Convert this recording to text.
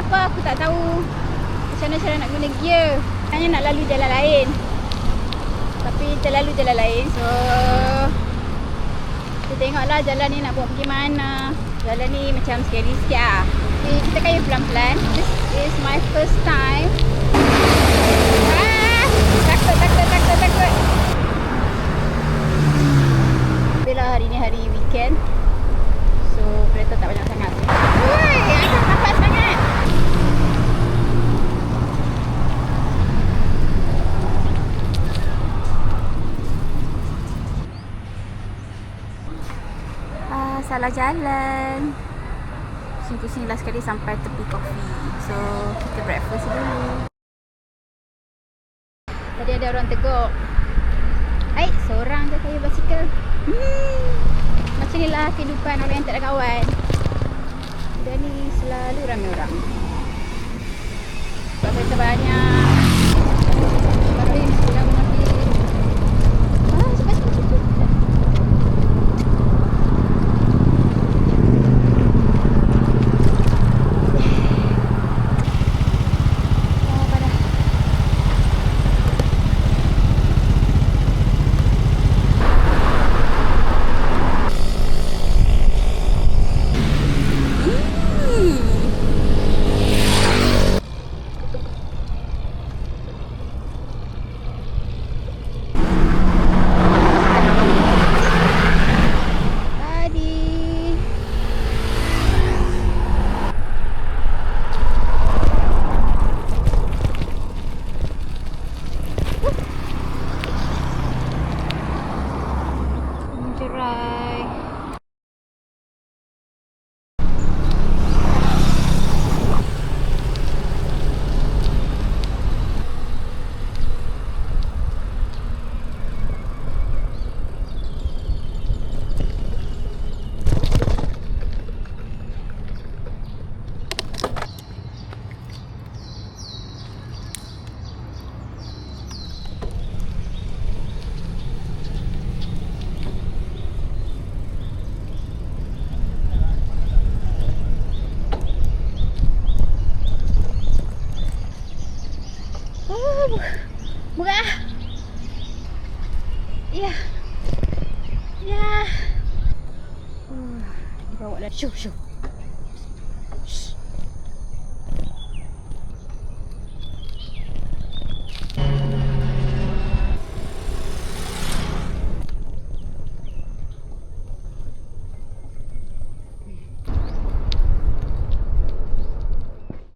apa aku tak tahu macam mana cara nak guna gear. Hanya nak lalu jalan lain. Tapi terlalu jalan lain. So kita tengoklah jalan ni nak buat pergi mana. Jalan ni macam scary sikit lah. Okay, kita kaya pelan-pelan. This is my first time. Salah jalan. Pusing-pusing last kali sampai tepi kopi. So, kita breakfast dulu. Tadi ada orang tegur. Hai, seorang je kaya basikal. Hmm. Macam ni lah kehidupan orang yang tak ada kawan. Dia ni selalu ramai orang. Sebab kereta banyak. Murah. Ya. Ya. Uh, dibawa dah. Syuh, syuh.